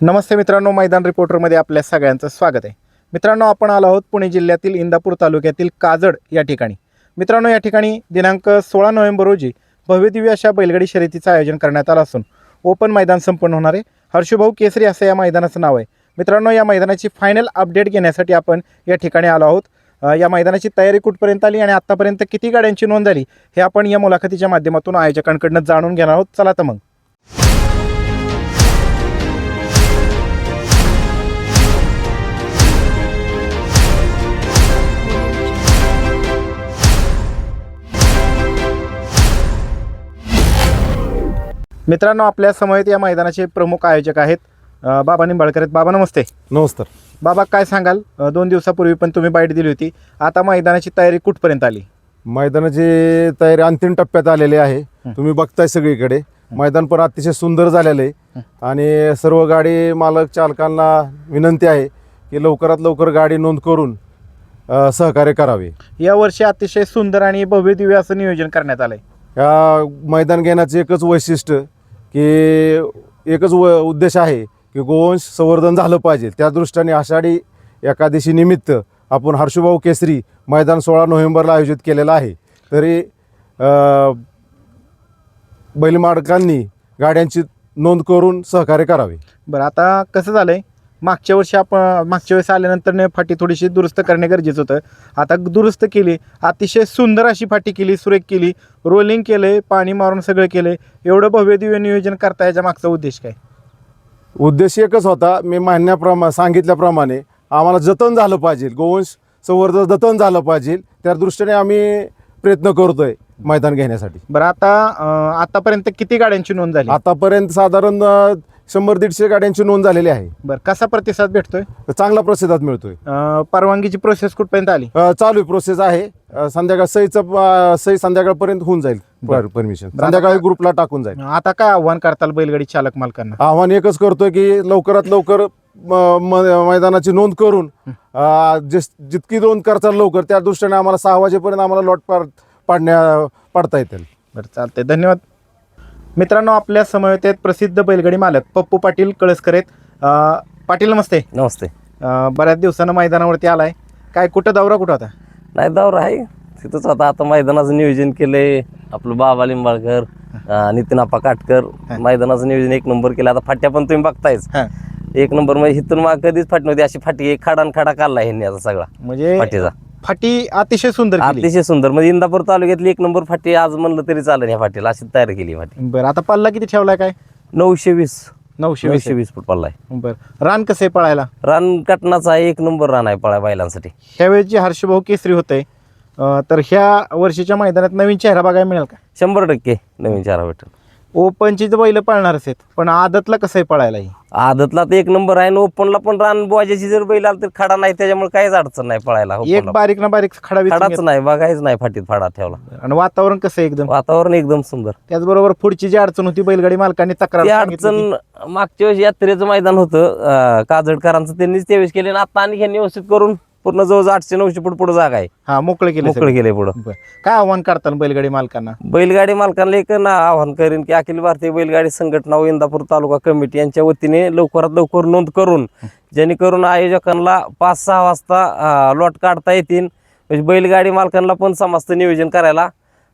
नमस्ते मित्रांनो मैदान रिपोर्टरमध्ये आपल्या सगळ्यांचं स्वागत आहे. मित्रांनो आपण आलो आहोत पुणे जिल्ह्यातील इंदापूर तालुक्यातील काजड या ठिकाणी. मित्रांनो या ठिकाणी दिनांक सोळा नोव्हेंबर रोजी भव्यदिव्य अशा बैलगाडी शर्यतीचं आयोजन करण्यात आलं असून ओपन मैदान संपन्न होणार आहे. हर्षभाऊ केसरी असं या मैदानाचं नाव आहे. मित्रांनो या मैदानाची फायनल अपडेट घेण्यासाठी आपण या ठिकाणी आलो आहोत. या मैदानाची तयारी कुठपर्यंत आली आणि आत्तापर्यंत किती गाड्यांची नोंद झाली हे आपण या मुलाखतीच्या माध्यमातून आयोजकांकडनं जाणून घेणार आहोत. चला तर मग. मित्रांनो आपल्या समवेत या मैदानाचे प्रमुख आयोजक आहेत अ, बाबा निंबाळकर आहेत. बाबा नमस्ते. नमस्कार. बाबा काय सांगाल? अ, दोन दिवसापूर्वी पण तुम्ही बाईट दिली होती. आता मैदानाची तयारी कुठपर्यंत आली? मैदानाची तयारी अंतिम टप्प्यात आलेली आहे. तुम्ही बघताय सगळीकडे. मैदान पण अतिशय सुंदर झालेलं आहे. आणि सर्व गाडी मालक चालकांना विनंती आहे की लवकरात लवकर गाडी नोंद करून अ, सहकार्य करावे. या वर्षी अतिशय सुंदर आणि भव्य दिव्य असं नियोजन करण्यात आलंय. या मैदान घेण्याचं एकच वैशिष्ट्य की एकच व उद्देश आहे की गोवंश संवर्धन झालं पाहिजे. त्या दृष्टीने आषाढी एकादशी निमित्त आपण हर्षुभाऊ केसरी मैदान सोळा नोव्हेंबरला आयोजित केलेलं आहे. तरी बैलमाडकांनी गाड्यांची नोंद करून सहकार्य करावे. बरं आता कसं झालं आहे मागच्या वर्षी आपण मागच्या वेळेस आल्यानंतर फाटी थोडीशी दुरुस्त करणे गरजेचं होतं. आता दुरुस्त केली अतिशय सुंदर अशी फाटी केली सुरेख केली रोलिंग केलंय पाणी मारून सगळं केलंय. एवढं भव्य दिव्य नियोजन करता याच्या मागचा उद्देश काय? उद्देश एकच होता मी मान्याप्रमा सांगितल्याप्रमाणे आम्हाला जतन झालं पाहिजे. गोवंश संवर्धन जतन झालं पाहिजे. त्या दृष्टीने आम्ही प्रयत्न करतोय मैदान घेण्यासाठी. बरं आता आतापर्यंत किती गाड्यांची नोंद झाली? आतापर्यंत साधारण शंभर दीडशे गाड्यांची नोंद झालेली आहे. बरं कसा प्रतिसाद भेटतोय? चांगला प्रतिसाद मिळतोय. अं, परवानगीची प्रोसेस कुठपर्यंत आली? अ, चालू आहे प्रोसेस आहे. अ, संध्याकाळ सईचं सई संध्याकाळपर्यंत होऊन जाईल. परमिशन संध्याकाळी ग्रुपला टाकून जाईल. आता काय आव्हान करताल बैलगाडी चालक मालकांना? आव्हान एकच करतोय की लवकरात लवकर म, म- मैदानाची नोंद करून अ, जिस- जितकी नोंद करताल लवकर त्या दृष्टीने आम्हाला सहा वाजेपर्यंत आम्हाला लॉट पाड पाडण्या पाडता येतील. बरं चालतंय. धन्यवाद. मित्रांनो आपल्या समवेत आहेत प्रसिद्ध बैलगाडी मालक पप्पू पाटील कळसकर आहेत. अं, पाटील नमस्ते. नमस्ते. अं, बऱ्याच दिवसानं मैदानावरती आलाय. काय कुठं दौरा कुठं होता नाही दौरा आहे. तिथंच आता आता मैदानाचं नियोजन केलंय. आपलं बाबा लिंबाळकर अं, नितीन आप्पा काटकर. मैदानाचं नियोजन एक नंबर केलं. आता फाट्या पण तुम्ही बघतायच. हां. एक नंबर म्हणजे इथून मग कधीच फाटी नव्हती. अशी फाटी एक खाडान खाडा काढला ह्यांनी आता सगळा म्हणजे फाटीचा. फाटी अतिशय सुंदर केली. अतिशय सुंदर. म्हणजे इंदापूर तालुक्यातली एक नंबर फाटी आज म्हणलं तरी चालेल ह्या फाटीला. अशी तयार केली ही फाटी. बरं आता पल्ला किती ठेवलाय काय? नऊशे वीस. नऊशे नऊशे वीस वीस फूट पडलाय बरं रान कसं आहे पळायला? रान कटनाचा एक नंबर रान आहे पळा बैलांसाठी. ह्यावेळेस जे हर्षभाऊ केसरी होते. तर ह्या वर्षीच्या मैदानात नवीन चेहरा बघायला मिळेल का? शंभर टक्के नवीन चारा भेटेल. ओपनची तर बैल पळणारच आहेत पण आदतला कसं आहे पळायला ही आदतला तर एक नंबर आहे आणि ओपनला पण रान बोजाची जर बैल आला तर खडा नाही त्याच्यामुळे काहीच अडचण नाही पळायला एक. बारीक ना बारीक खडा वेचून खडाच घेतला. नाही बघायच नाही फाटीत फाडा ठेवला आणि वातावरण कसं आहे एकदम वातावरण एकदम सुंदर त्याचबरोबर पुढची जी अडचण होती बैलगाडी मालकांनी तक्रार ती सांगितली होती. अडचण मागच्या वेळेस यात्रेचं मैदान होतं अं, काजळकरांचं त्यांनीच त्यावेळेस केले आणि आता आणि ह्यांनी व्यवस्थित करून पूर्ण जवळजवळ आठशे नऊशे फूट पुढे जागा आहे. हा मोकळे केले मोकळं केलंय पुढं. बरं. काय आव्हान करताल बैलगाडी मालकांना? बैलगाडी मालकांना एक ना आवाहन करेन की अखिल भारतीय बैलगाडी संघटना व इंदापूर तालुका कमिटी यांच्या वतीने लवकरात लवकर नोंद करून जेणेकरून आयोजकांना पाच सहा वाजता लॉट काढता येतील. म्हणजे बैलगाडी मालकांना पण समस्त नियोजन करायला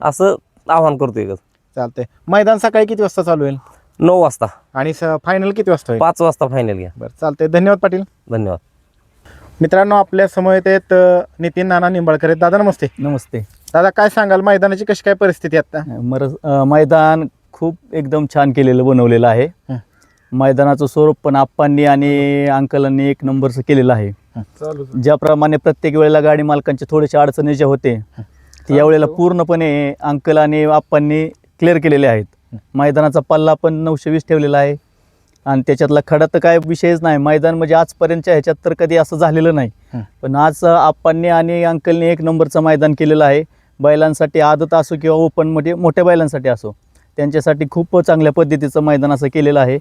असं आवाहन करतोय. चालतंय. मैदान सकाळी किती वाजता चालू होईल? नऊ वाजता. आणि फायनल किती वाजता होईल? पाच वाजता फायनल घ्या. बरं चालतंय. धन्यवाद पाटील. धन्यवाद. मित्रांनो आपल्यासमोर आहेत अ, नितीन नाना निंबाळकर आहेत. दादा नमस्ते. नमस्ते. दादा काय सांगाल? मैदानाची कशी काय परिस्थिती आता मर अ, मैदान खूप एकदम छान केलेलं बनवलेलं आहे. मैदानाचं स्वरूप पण आप्पांनी आणि अंकलांनी एक नंबरचं केलेलं आहे. ज्याप्रमाणे प्रत्येक वेळेला गाडी मालकांचे थोडेसे अडचणी जे होते ते यावेळेला पूर्णपणे अंकल आणि आप्पांनी क्लिअर केलेले आहेत. मैदानाचा पल्ला पण नऊशे वीस ठेवलेला आहे. आणि त्याच्यातला खडा तर काय विषयच नाही. मैदान म्हणजे आजपर्यंतच्या ह्याच्यात तर कधी असं झालेलं नाही. पण आज आप्पांनी आणि अंकलनी एक नंबरचं मैदान केलेलं आहे. बैलांसाठी आदत असो किंवा ओपनमध्ये मोठ्या बैलांसाठी असो त्यांच्यासाठी खूप चांगल्या पद्धतीचं मैदान असं केलेलं आहे.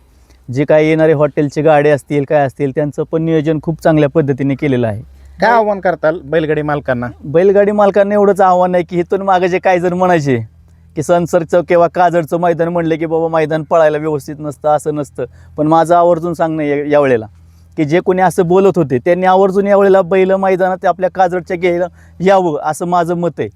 जे काही येणारे हॉटेलचे गाडे असतील काय असतील त्यांचं पण नियोजन खूप चांगल्या पद्धतीने केलेलं आहे. काय आव्हान करताल बैलगाडी मालकांना? बैलगाडी मालकांना एवढंच आव्हान आहे की इथून मागे जे काही जण म्हणायचे की सनसरचं किंवा काजडचं मैदान म्हणलं की बाबा मैदान पळायला व्यवस्थित नसतं असं नसतं. पण माझं आवर्जून सांगणं या यावेळेला की जे कोणी असं बोलत होते त्यांनी आवर्जून यावेळेला बैल मैदानात आपल्या काजडच्या घ्यायला यावं असं माझं मत आहे.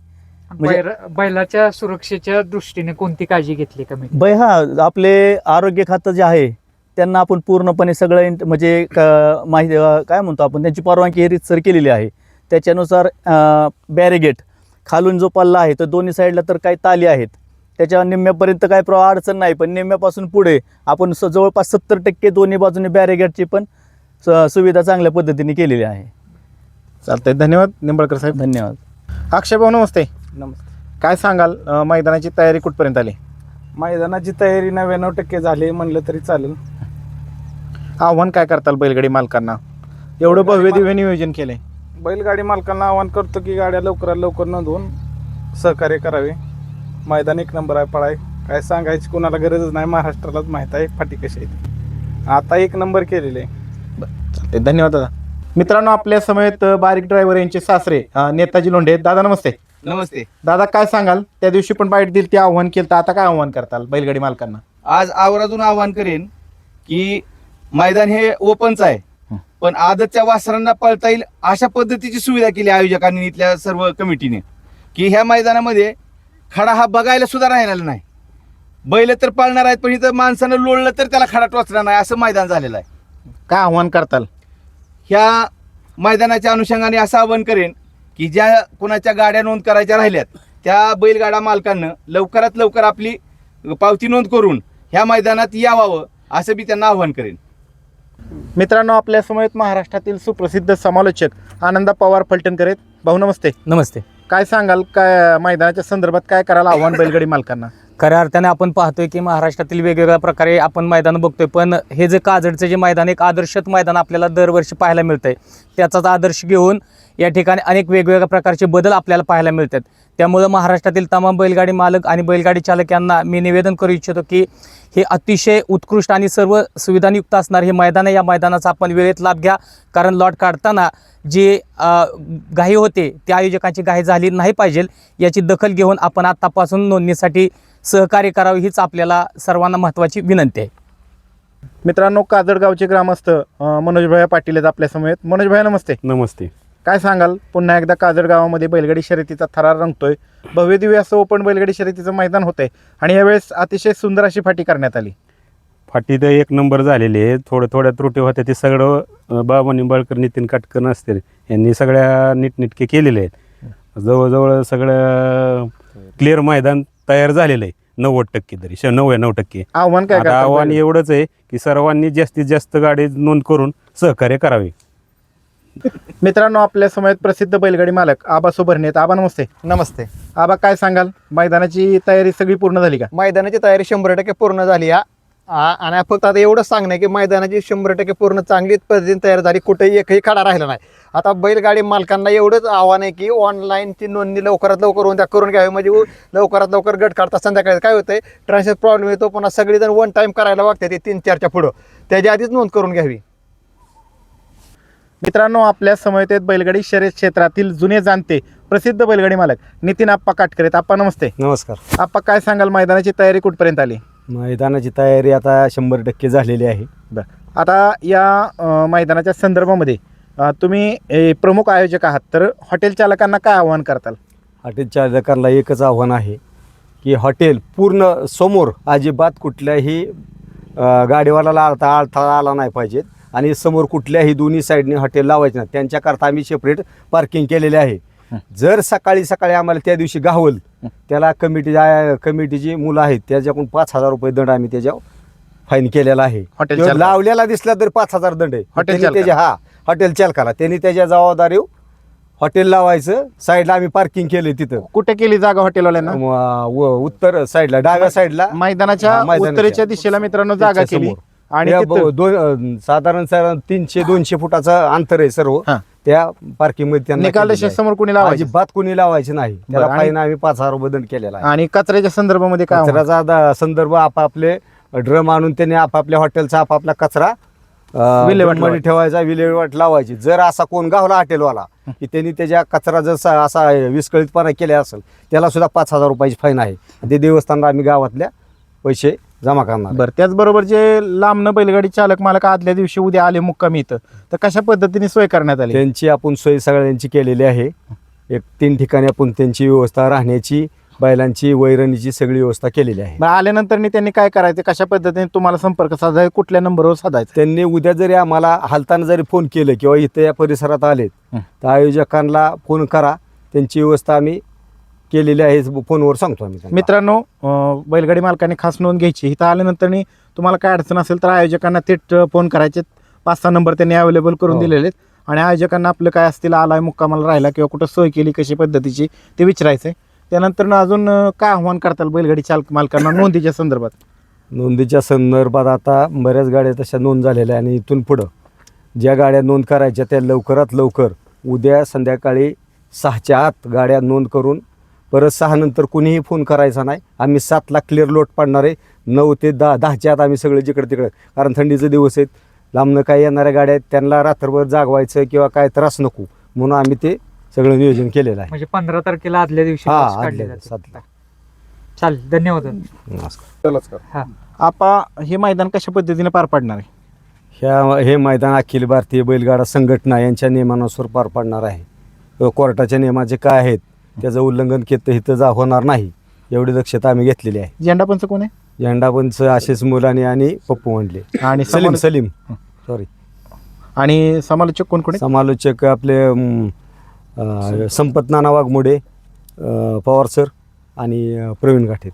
म्हणजे- बैलाच्या सुरक्षेच्या दृष्टीने कोणती काळजी घेतली कमी बै हा आपले आरोग्य खातं जे आहे त्यांना आपण पूर्णपणे सगळं म्हणजे क- माहिती काय म्हणतो आपण त्यांची परवानगी हे रीतसर केलेली आहे. त्याच्यानुसार बॅरिगेट खालून जो पल्ला आहे तर दोन्ही साईडला तर काही ताली आहेत. त्याच्या निम्म्यापर्यंत काही प्र अडचण नाही पण निम्म्यापासून पुढे आपण स जवळपास सत्तर टक्के दोन्ही बाजूने बॅरिगेटची पण स- सुविधा चांगल्या पद्धतीने केलेली आहे. चालतंय. धन्यवाद निंबाळकर साहेब. धन्यवाद. अक्षय भाऊ नमस्ते. नमस्ते. काय सांगाल? अं, मैदानाची तयारी कुठपर्यंत आली? मैदानाची तयारी नव्याण्णव टक्के झाली म्हणलं तरी चालेल. आव्हान काय करताल बैलगाडी मालकांना? एवढं भव्य दिव्य नियोजन केलंय. बैलगाडी मालकांना आवाहन करतो की गाड्या लवकरात लवकर नोंदवून सहकार्य करावे. मैदान एक नंबर आहे पळाय. काय सांगायची कोणाला गरजच नाही महाराष्ट्रालाच माहीत आहे फाटी कशी आहे ती. आता एक नंबर केलेले. आहे चालतंय. धन्यवाद दादा. मित्रांनो आपल्या समेत बारीक ड्रायव्हर यांचे सासरे अं, नेताजी लोंढे. दादा नमस्ते. नमस्ते. दादा काय सांगाल? त्या दिवशी पण बाईट दिली ते आव्हान केलं तर आता काय आव्हान करताल बैलगाडी मालकांना? आज आवर्जून आवाहन करेन की मैदान हे ओपनच आहे. पण आदतच्या वासरांना पळता येईल अशा पद्धतीची सुविधा केली आयोजकांनी इथल्या सर्व कमिटीने. की ह्या मैदानामध्ये खडा हा बघायला सुद्धा राहिलेला नाही. बैल तर पाळणार आहेत पण इथं माणसानं लोळलं तर त्याला खडा टोचणार नाही असं मैदान झालेलं आहे. काय आव्हान करताल? ह्या मैदानाच्या अनुषंगाने असं आवाहन करेन की ज्या कोणाच्या गाड्या नोंद करायच्या राहिल्यात त्या बैलगाडा मालकांना लवकरात लवकर आपली पावती नोंद करून ह्या मैदानात यावावं असं मी त्यांना आवाहन करेन. मित्रांनो आपल्या समवेत महाराष्ट्रातील सुप्रसिद्ध समालोचक आनंदा पवार फलटणकर आहेत. भाऊ नमस्ते. नमस्ते. काय सांगाल? काय मैदानाच्या संदर्भात काय करायला आव्हान बैलगाडी मालकांना? खऱ्या अर्थाने आपण पाहतोय की महाराष्ट्रातील वेगवेगळ्या प्रकारे आपण मैदान बघतोय पण हे जे काजडचं जे मैदान एक आदर्शत मैदान आपल्याला दरवर्षी पाहायला मिळतंय. त्याचाच आदर्श घेऊन या ठिकाणी अनेक वेगवेगळ्या प्रकारचे बदल आपल्याला पाहायला मिळतात. त्यामुळं महाराष्ट्रातील तमाम बैलगाडी मालक आणि बैलगाडी चालक यांना मी निवेदन करू इच्छितो की हे अतिशय उत्कृष्ट आणि सर्व सुविधांयुक्त असणार हे मैदान आहे. या मैदानाचा आपण वेळेत लाभ घ्या. कारण लॉट काढताना जे घाई होते त्या आयोजकांची घाई झाली नाही पाहिजे. याची दखल घेऊन आपण आत्तापासून नोंदणीसाठी सहकार्य करावे हीच आपल्याला सर्वांना महत्त्वाची विनंती आहे. मित्रांनो काजडगावचे ग्रामस्थ अं, मनोजभाई पाटील आहेत आपल्या समवेत. मनोजभाई नमस्ते. नमस्ते. काय सांगाल? पुन्हा एकदा काजड गावामध्ये बैलगाडी शर्यतीचा थरार रंगतोय. भव्य दिव्य असं ओपन बैलगाडी शर्यतीचं मैदान होतंय. आणि यावेळेस अतिशय सुंदर अशी फाटी करण्यात आली. फाटी तर एक नंबर झालेली आहे. थोड्या थोड्या त्रुटी होत्या. ते सगळं बाबा निंबाळकर नितीन काटकर नसतील. यांनी सगळ्या नीटनेटके केलेले आहेत. जवळजवळ सगळं क्लिअर मैदान तयार झालेलं आहे. नव्वद टक्के तरी श नव्याण्णव टक्के. आव्हान काय आव्हान एवढंच आहे की सर्वांनी जास्तीत जास्त गाडी नोंद करून सहकार्य करावे. मित्रांनो आपल्या समयात प्रसिद्ध बैलगाडी मालक आबा सुभरणे आहेत. आबा नमस्ते. नमस्ते. आबा काय सांगाल? मैदानाची तयारी सगळी पूर्ण झाली का? मैदानाची तयारी शंभर टक्के पूर्ण झाली आ- आणि फक्त आता एवढंच सांगणं आहे की मैदानाची शंभर टक्के पूर्ण चांगली पद्धतीने तयार झाली. कुठेही एकही खडा राहिला नाही. आता बैलगाडी मालकांना एवढंच आव्हान आहे की ऑनलाईनची नोंदणी लवकरात लवकर होऊन त्या करून घ्यावी. म्हणजे उ- लवकरात लवकर गट काढता संध्याकाळी काय होतंय? ट्रान्सफर प्रॉब्लेम येतो पुन्हा सगळेजण वन टाईम करायला बघते ते तीन चारच्या पुढं. त्याच्या आधीच नोंद करून घ्यावी. मित्रांनो आपल्या समयेत आहेत बैलगाडी शर्यत क्षेत्रातील जुने जाणते प्रसिद्ध बैलगाडी मालक नितीन आप्पा काटकर आहेत. आप्पा नमस्ते. नमस्कार. आप्पा काय सांगाल? मैदानाची तयारी कुठपर्यंत आली? मैदानाची तयारी आता शंभर टक्के झालेली आहे. आता या अं, मैदानाच्या संदर्भामध्ये अं, तुम्ही ए, प्रमुख आयोजक आहात. तर हॉटेल चालकांना काय आव्हान करताल? हॉटेल चालकांना एकच आव्हान आहे की हॉटेल पूर्ण समोर अजिबात कुठल्याही अ, गाडीवाल्याला अडथळा अडथळा आला नाही पाहिजेत. आणि समोर कुठल्याही दोन्ही साईडने हॉटेल लावायचे नाही त्यांच्याकरता आम्ही सेपरेट पार्किंग केलेले आहे. जर सकाळी सकाळी आम्हाला त्या दिवशी गावल त्याला कमिटी कमिटीची मुलं आहेत त्याच्याकडून पाच हजार रुपये दंड आम्ही त्याच्यावर फाईन केलेला आहे. हॉटेल. लावलेला दिसला तर पाच हजार दंड आहे. हॉटेल त्याच्या हा हॉटेल चालकाला. त्यांनी त्याच्या जबाबदारी हॉटेल लावायचं साईडला आम्ही पार्किंग केलं तिथं. कुठे केली जागा हॉटेलवाल्यांना? उत्तर साईडला डाव्या साईडला. मैदानाच्या. उत्तरेच्या दिशेला मित्रांनो जागा केली. आणि त्या तिथं- ब- दोन अं, साधारण साधारण तीनशे दोनशे फुटाचं अंतर आहे सर्व हा. त्या पार्किंगमध्ये त्यांना निकाल केलेलं आहे. समोर कुणी लावायचे अजिबात कोणी लावायचे नाही त्याला आणि- फाईन आम्ही पाच हजार रुपये दंड केलेला आहे आणि कचऱ्याच्या संदर्भामध्ये काय? कचऱ्याचा दा- संदर्भ आपापले ड्रम आणून त्यांनी आपापल्या हॉटेलचा आपापला कचरा अं, विल्हेवाट ड्रममध्ये लावायची. ठेवायचा विल्हेवाट लावायची जर असा कोण गावला हॉटेलवाला की त्यांनी त्याच्या कचरा जर सा- असा विस्कळीतपणा केला असेल त्याला सुद्धा पाच हजार रुपयाची फाईन आहे ते देवस्थानला आम्ही गावातल्या पैसे जमा करणार. बरं त्याचबरोबर जे लांबनं बैलगाडी चालक मालक आदल्या दिवशी उद्या आले मुक्कामी इथं तर कशा पद्धतीने सोय करण्यात आली? त्यांची आपण सोय सगळ्यांची केलेली आहे. एक तीन ठिकाणी आपण त्यांची व्यवस्था राहण्याची बैलांची वैरणीची सगळी व्यवस्था केलेली आहे. मग आल्यानंतर त्यांनी काय करायचं? कशा पद्धतीने तुम्हाला संपर्क साधायचा? कुठल्या नंबरवर साधायचा? त्यांनी उद्या जरी आम्हाला हालताना जरी फोन केलं किंवा इथं या परिसरात आलेत. तर आयोजकांना फोन करा. त्यांची व्यवस्था आम्ही केलेली आहे फोनवर सांगतो आम्ही त्यांना. मित्रांनो अं, बैलगाडी मालकांनी खास नोंद घ्यायची. इथं आल्यानंतर तुम्हाला काय अडचण असेल तर आयोजकांना थेट फोन करायचे पाच सहा नंबर त्यांनी अवेलेबल करून हो. दिलेले आहेत. आणि आयोजकांना आपलं काय असतील आलाय मुक्कामाला राहिला किंवा कुठं सोय केली कशी पद्धतीची ते विचारायचं आहे त्यानंतर अजून अं, काय आव्हान करताल बैलगाडी चालक मालकांना नोंदीच्या संदर्भात? नोंदीच्या संदर्भात आता बऱ्याच गाड्या तशा नोंद झालेल्या आहे आणि इथून पुढं ज्या गाड्या नोंद करायच्या त्या लवकरात लवकर उद्या संध्याकाळी सहाच्या आत गाड्या नोंद करून परत सहा नंतर कुणीही फोन करायचा नाही. आम्ही सातला क्लिअर लोट पाडणार आहे. नऊ ते दहा दहाच्या आत आम्ही सगळे जिकडे तिकडे. कारण थंडीचे दिवस आहेत. लांबनं काय येणाऱ्या गाड्या आहेत. त्यांना रात्रभर जागवायचं किंवा काय त्रास नको. म्हणून आम्ही ते सगळं नियोजन केलेलं आहे. म्हणजे पंधरा तारखेला आदल्या दिवशी हा, बस काढली आदल्या जाते. सातला. चालेल. धन्यवाद नमस्कार. आपा हे मैदान कशा पद्धतीने पार पाडणार आहे? ह्या हे मैदान अखिल भारतीय बैलगाडा संघटना यांच्या नियमानुसार पार पाडणार आहे. कोर्टाच्या नियमाचे काय आहेत? त्याचं उल्लंघन केलं इथं जा होणार नाही. एवढी दक्षता आम्ही घेतलेली आहे. झेंडा पंच कोण आहे? झेंडापंच आशिष मुलानी आणि पप्पू म्हणले आणि सलीम समालो- सलीम. सॉरी आणि समालोचक कोण कोण आहेत? समालोचक आपले अं, अं, संपत नाना वाघमोडे अं, पवार सर आणि अं, प्रवीण गाठे